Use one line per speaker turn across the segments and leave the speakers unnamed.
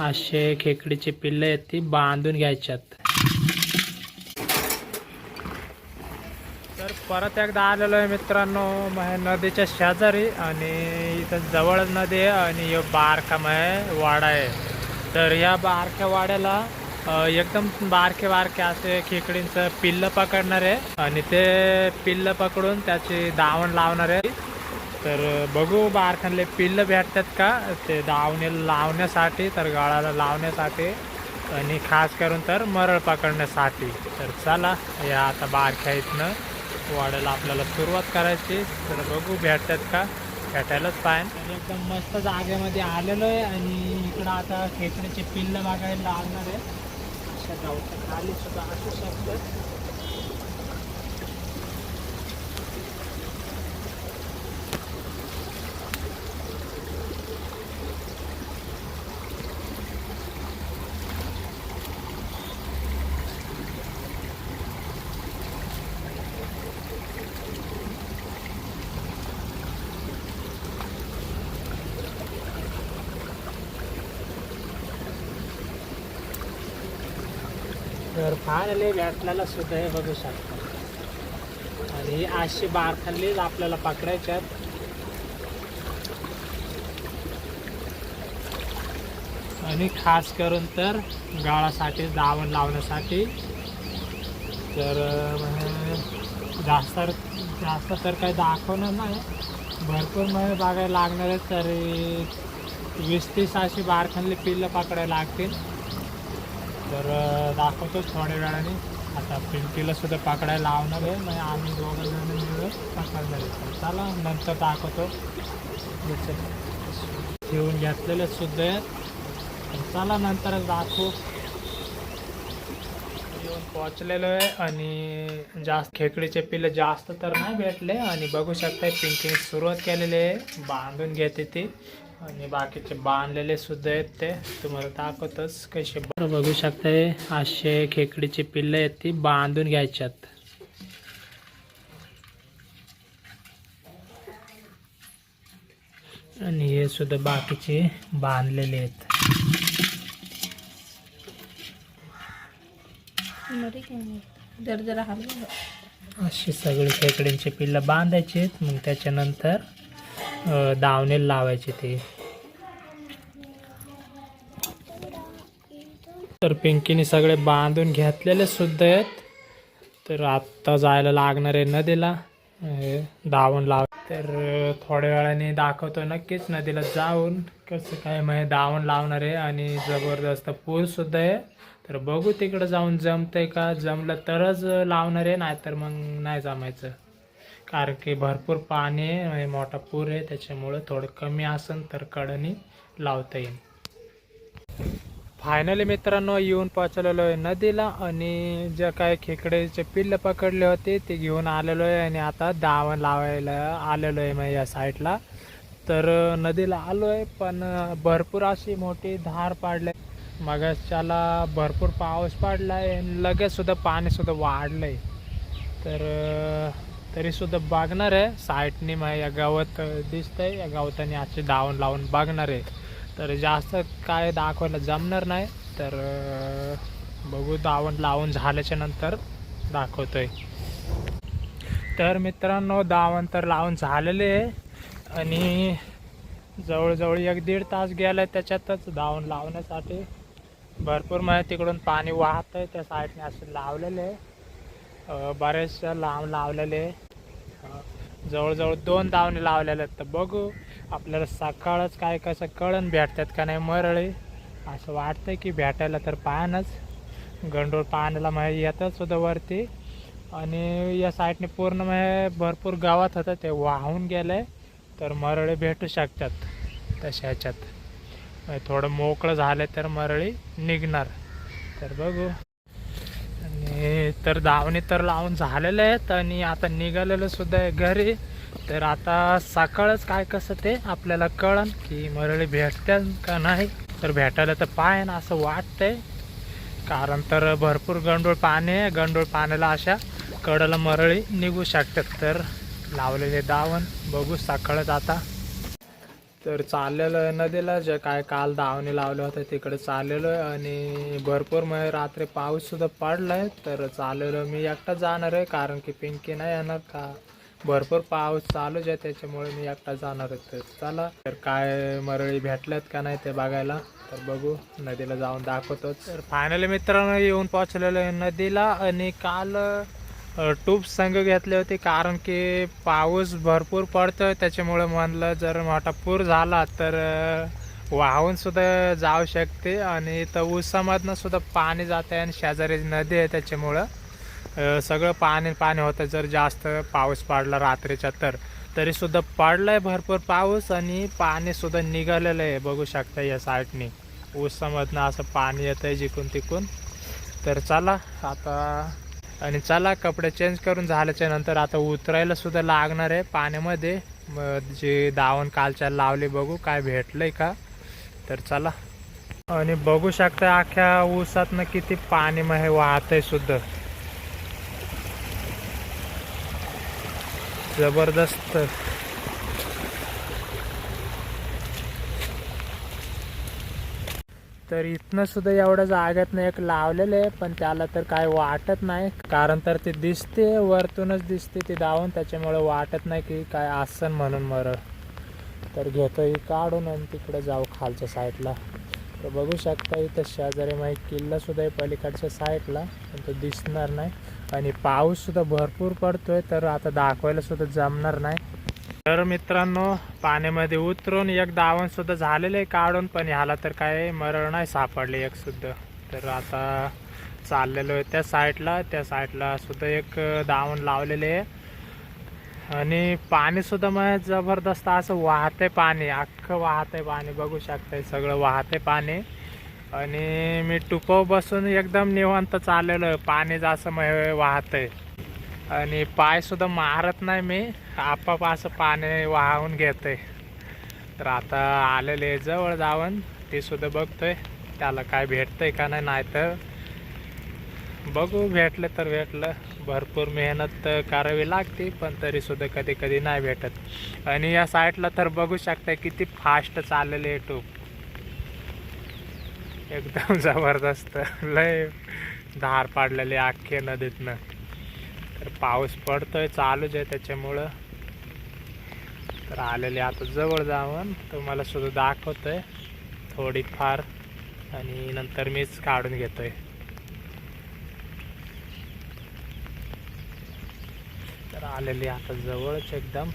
असे खेकडीचे पिल्ले आहेत ती बांधून घ्यायच्यात. तर परत एकदा आलेलो आहे मित्रांनो नदीच्या शेजारी आणि इथं जवळ नदी आहे आणि ह्यो बारका मग वाडा आहे. तर या बारक्या वाड्याला एकदम बारके बारके असे खेकडींचं पिल्लं पकडणार आहे आणि ते पिल्लं पकडून त्याची दावण लावणार आहे. तर बघू बारखानले पिल्लं भेटतात का? ते दावणे लावण्यासाठी तर गळाला लावण्यासाठी आणि खास करून तर मरळ पकडण्यासाठी. तर चला या आता बारख्या इथनं वाढायला आपल्याला सुरुवात करायची तर बघू भेटतात का? भेटायलाच पाहिजे एकदम मस्त जागेमध्ये आलेलो आहे आणि इकडं आता खेकडीचे पिल्लं बघायला लागणार आहे. अशा गावच्या खाली सुद्धा असू शकतं तर फायनली भेटल्याला सुद्धा हे बघू शकता. आणि आठशे बार खाल्लीच आपल्याला पकडायच्यात आणि खास करून तर गाळासाठी दावण लावण्यासाठी तर जास्त जास्त तर काही दाखवणार नाही. भरपूर म्हणजे बघायला लागणार आहे तरी वीस तीस अशी बारखंडली पिल्लं पकडायला लागतील. तर दाखवतो थोड्या वेळाने. आता पिंकीला सुद्धा पकडायला लावणार आहे. म्हणजे आम्ही दोघं जण मिळून पकडणार आहे चला नंतर दाखवतो. ठेवून घेतलेले सुद्धा आहेत. चला नंतरच दाखवू. येऊन पोचलेलो आहे आणि जास्त खेकडीचे पिल्ले जास्त तर नाही भेटले. आणि बघू शकताय पिंकिंग सुरुवात केलेली आहे. बांधून घेते ती. आणि बाकीचे बांधलेले सुद्धा आहेत ते. तुम्हाला दाखवतच कसे बरं बघू शकताय असे खेकडीचे पिल्ले आहेत ती बांधून घ्यायच्यात. आणि हे सुद्धा बाकीचे बांधलेले आहेत. अशी सगळी खेकड्यांची पिल्लं बांधायची आहेत. मग त्याच्यानंतर दावणे लावायचे ते. तर पिंकीने सगळे बांधून घेतलेले सुद्धा आहेत. तर आत्ता जायला लागणार आहे नदीला. अ, दावण लाव तर थोड्या वेळाने दाखवतो नक्कीच नदीला जाऊन कसं काय म्हणजे दावण लावणार आहे आणि जबरदस्त पूर सुद्धा आहे. तर बघू तिकडं जाऊन जमतंय का? जमलं तरच लावणार आहे नाहीतर मग नाही जमायचं. कारण की भरपूर पाणी आहे म्हणजे मोठा पूर आहे त्याच्यामुळं थोडं कमी असेल तर कडणी लावता येईल फायनली मित्रांनो येऊन पोचलेलो आहे नदीला आणि जे काय खेकड्याचे पिल्ल पकडले होते ते घेऊन आलेलो आहे आणि आता दावण लावायला आलेलो आहे मग या साईडला. तर नदीला आलो आहे पण भरपूर अशी मोठी धार पाडले मगाच्याला भरपूर पाऊस पडला आहे आणि पाणीसुद्धा वाढलं आहे तर तरीसुद्धा बघणार आहे. साईटने मग या गावात दिसतंय. या गावाताने असे दावण लावून बघणार आहे. तर जास्त काय दाखवायला जमणार नाही. तर बघू दावण लावून झाल्याच्यानंतर दाखवतोय. तर मित्रांनो दावण तर लावून झालेले आहे. आणि जवळजवळ एक दीड तास गेला त्याच्यातच दावण लावण्यासाठी. भरपूर म्हणजे तिकडून पाणी वाहत आहे त्या साईडने असे लावलेले आहे. बरेचसे लांब लावलेले आहे. जवळजवळ दोन दावणे लावलेले आहेत. तर बघू आपल्याला सकाळच काय कसं कळण भेटतात का नाही मरळी. असं वाटतं की भेटायला तर पाहणच. गंडोळ पाहण्याला मग येतात सुद्धा वरती. आणि या साईडने पूर्ण म्हणजे भरपूर गावात होतं ते वाहून गेलं तर मरळे भेटू शकतात तशा ह्याच्यात. थोडं मोकळं झालं तर मरळी निघणार. तर बघू. आणि तर दावणी तर लावून झालेले आहेत आणि आता निघालेलं सुद्धा आहे घरी. तर आता सकाळच काय कसं ते आपल्याला कळन की मरळी भेटतात का नाही. तर भेटायला तर पाहिजे असं वाटतंय. कारण तर भरपूर गंडोळ पाणी आहे. गंडोळ पाण्याला अशा कडाला मरळी निघू शकतात. तर लावलेले दावण बघू सकाळच आता. तर चाललेलो आहे नदीला जे काय काल दावणी लावलं होतं तिकडे चाललेलो आहे आणि भरपूर मग रात्री पाऊससुद्धा पडला पडलाय. तर चाललेलो मी एकटा जाणार आहे कारण की पिंकी नाही येणार का? भरपूर पाऊस चालूच आहे त्याच्यामुळे मी एकटा जाणार आहे. तर चला तर काय मरळी भेटल्यात का नाही ते बघायला. तर बघू नदीला जाऊन दाखवतो तर फायनली मित्रांनो येऊन पोहोचलेलो आहे नदीला आणि काल ट्यूब संघ घेतले होते कारण की पाऊस भरपूर पडतोय त्याच्यामुळे म्हणलं जर मोठा पूर झाला तर वाहून सुद्धा जाऊ शकते आणि तर ऊसामधनं सुद्धा पाणी जात आहे आणि शेजारी नदी आहे त्याच्यामुळं सगळं पाणी पाणी होतं. जर जास्त पाऊस पडला रात्रीच्या तर तरीसुद्धा पडलाय भरपूर पाऊस आणि पाणीसुद्धा निघालेलं आहे. बघू शकता या साईडनी. ऊसामधनं असं पाणी येतं आहे जिकून तिकून. तर चला आता आणि चला कपडे चेंज करून झाल्याच्यानंतर आता उतरायला सुद्धा लागणार आहे. पाण्यामध्ये जे दावण कालच्या लावले बघू काय भेटलंय का? तर चला. आणि बघू शकता अख्ख्या ऊसातनं किती पाणी मग हे वाहतंय सुद्धा. जबरदस्त. तर इथनं सुद्धा एवढ्या जाग्यातनं एक लावलेलं आहे पण त्याला तर काय वाटत नाही. कारण तर ते दिसते वरतूनच दिसते ती दावून. त्याच्यामुळे वाटत नाही की काय आसन म्हणून मरळ तर घेतो ही काढून आणि तिकडे जाऊ खालच्या साईडला. तर बघू शकता इथं शेजारी माहीत किल्ला सुद्धा आहे पलीकडच्या साईडला पण तो दिसणार नाही. आणि पाऊस सुद्धा भरपूर पडतोय तर आता दाखवायला सुद्धा जमणार नाही. तर मित्रांनो पाण्यामध्ये उतरून एक दावण सुद्धा झालेलं आहे काढून पण ह्याला तर काय मरळ नाही सापडले एक सुद्धा. तर आता चाललेलो आहे त्या साईडला त्या साईडला सुद्धा एक दावण लावलेले आहे. आणि पाणीसुद्धा मग जबरदस्त असं वाहते पाणी अख्खं वाहते पाणी बघू शकताय सगळं वाहते पाणी. आणि मी टुपव बसून एकदम निवांत चाललेलो आहे पाणी जसं मग वाहतंय. आणि पायसुद्धा मारत नाही मी. आपाप असं पाणी वाहून घेतोय तर आता आलेले जवळ जाऊन ते सुद्धा बघतोय त्याला काय भेटतंय का नाही नाही तर बघू भेटलं तर भेटलं. भरपूर मेहनत करावी लागते पण तरी सुद्धा कधी कधी नाही भेटत. आणि या साईडला तर बघू शकता किती फास्ट चाललेले आहे टूप. एकदम जबरदस्त. लय धार पाडलेले अख्खे नदीतनं. तर पाऊस पडतोय चालूच आहे त्याच्यामुळं. तर आलेले आता जवळ जाऊन तुम्हाला सुद्धा दाखवतोय. थोडीफार आणि नंतर मीच काढून घेतोय. तर आलेली आता जवळच एकदम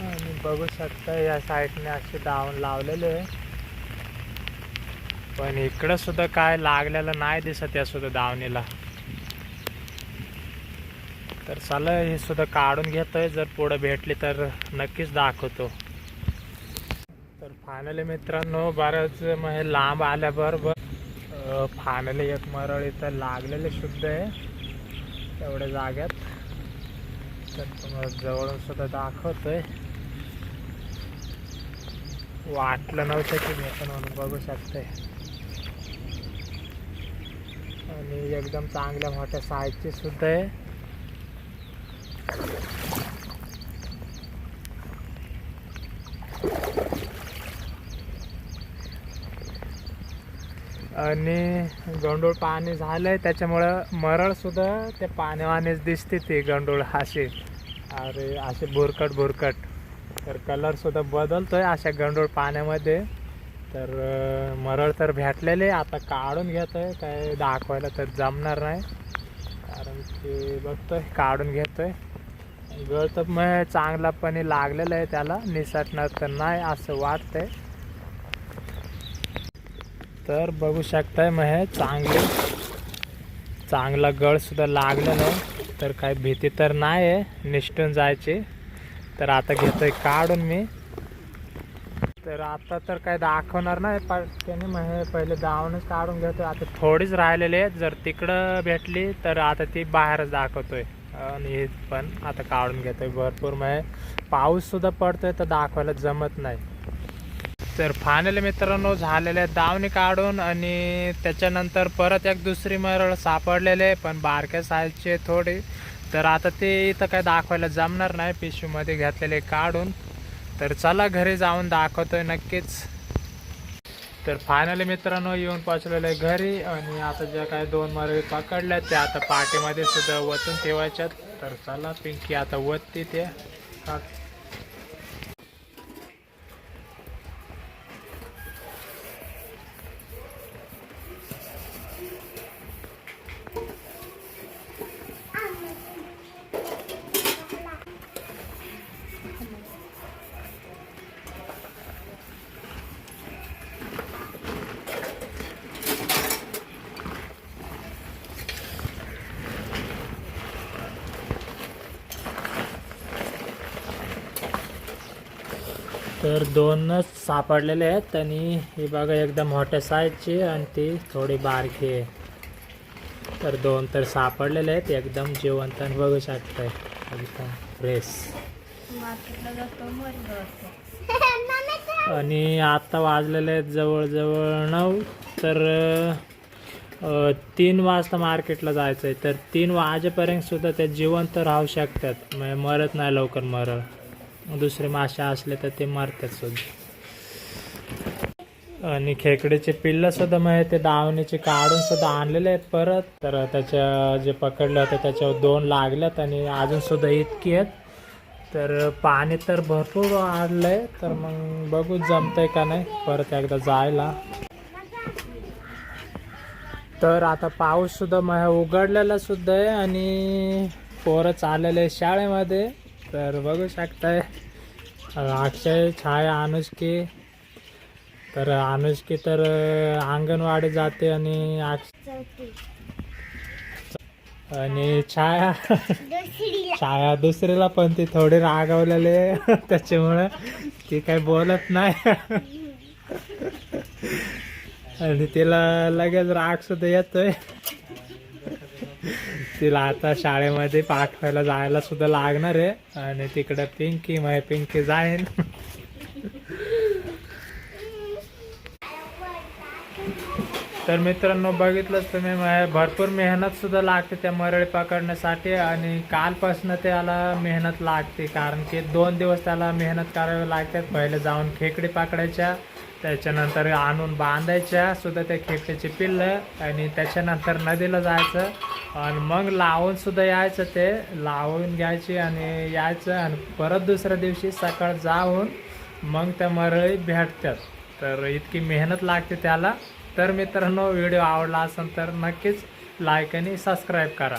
आणि बघू शकता या साईडने असे दावण लावलेले आहे. पण इकडं सुद्धा काय लागलेलं नाही दिसत या सुद्धा दावणीला. तर चला हे सुद्धा काढून घेतोय. जर पुढे भेटली तर नक्कीच दाखवतो. तर फायनली मित्रांनो बरंच मग हे लांब आल्याबरोबर फायनली एक मरळ इथं लागलेले शुद्ध आहे. तेवढ्या जाग्यात तर तुम्हाला जवळून सुद्धा दाखवतोय. वाटलं नव्हतं की भेटन म्हणून बघू शकते आणि एकदम चांगल्या मोठ्या साईजची सुद्धा आहे. आणि गंडूळ पाणी झालंय त्याच्यामुळं मरळसुद्धा ते त्या पाण्यावानेच दिसते ती गंडूळ अशी. अरे असे भुरकट भुरकट तर कलर सुद्धा बदलतोय अशा गंडोळ पाण्यामध्ये. तर मरळ तर भेटलेले आता काढून घेतोय. काय दाखवायला तर जमणार नाही. कारण की बघतोय काढून घेतोय. गळ तर मग चांगलापणे लागलेलं आहे त्याला. निसटणार तर नाही असं वाटतंय. तर बघू शकताय मग हे चांगले. चांगला गळ सुद्धा लागलेला आहे. तर काही भीती तर नाही आहे निष्ठून जायची. तर आता घेतोय काढून मी. तर आता तर काय दाखवणार नाही पण त्याने मग हे पहिले दावणच काढून घेतोय. आता थोडीच राहिलेली आहे जर तिकडं भेटली तर आता ती बाहेरच दाखवतोय. आणि हे पण आता काढून घेतोय भरपूर म्हणजे पाऊस सुद्धा पडतोय तर दाखवायला जमत नाही. तर फायनली मित्रांनो झालेले आहेत दावणी काढून आणि त्याच्यानंतर परत एक दुसरी मरळ सापडलेले पण बारक्या साईजचे थोडी. तर आता ते इथं काय दाखवायला जमणार नाही. पिशवीमध्ये घेतलेले काढून. तर चला घरी जाऊन दाखवतोय नक्कीच. तर फायनली मित्रांनो येऊन पोचलेलं आहे घरी आणि आता ज्या काही दोन मरळी पकडल्या त्या आता पाठीमध्ये सुद्धा वतून ठेवायच्यात. तर चला पिंकी आता वतती ते. तर दोनच सापडलेले आहेत आणि ही बघा एकदम मोठ्या साईजची आणि ती थोडी बारकी आहे तर दोन तर सापडलेले आहेत एकदम जिवंत आणि बघू शकताय. एकदम फ्रेश आणि आता वाजलेले आहेत जवळजवळ नऊ तर तीन वाजता मार्केटला जायचं आहे तर तीन वाजेपर्यंत सुद्धा ते जिवंत राहू शकतात. म्हणजे मरत नाही लवकर मरळ. दुसरे मासे असले तर ते मरतात सुद्धा. आणि खेकडीचे पिल्लं सुद्धा मग ते दावणीचे काढून सुद्धा आणलेले आहेत परत. तर त्याच्या जे पकडले होते त्याच्यावर दोन लागल्यात आणि अजून सुद्धा इतकी आहेत. तर पाणी तर भरपूर वाढलंय. तर मग बघू जमतंय का नाही परत एकदा जायला. तर आता पाऊस सुद्धा मग उघडलेला सुद्धा आहे आणि पोरं चाललेले आहे शाळेमध्ये. तर बघू शकताय. अक्षय छाया अनुष्की. तर अनुष्की तर अंगणवाडी जाते आणि आणि छाया छाया दुसरीला पण ती थोडी रागवलेली त्याच्यामुळे ती काही बोलत नाही. आणि तिला लगेच राग सुद्धा येतोय. तिला आता शाळेमध्ये पाठवायला जायला सुद्धा लागणार आहे. आणि तिकडे पिंकी माय पिंकी जाईन. तर मित्रांनो बघितलंच तुम्ही भरपूर मेहनत सुद्धा लागते त्या मरळी पकडण्यासाठी आणि कालपासून त्याला मेहनत लागते कारण की दोन दिवस त्याला मेहनत करावी लागते. पहिले जाऊन खेकडी पकडायच्या त्याच्यानंतर आणून बांधायच्या सुद्धा त्या खेकडीची पिल्लं आणि त्याच्यानंतर नदीला जायचं. आणि मग लावून सुद्धा यायचं ते लावून घ्यायची आणि यायचं आणि परत दुसऱ्या दिवशी सकाळ जाऊन मग त्या मरळी भेटतात. तर इतकी मेहनत लागते त्याला. तर मित्रांनो व्हिडिओ आवडला असेल तर नक्कीच लाईक आणि सबस्क्राईब करा.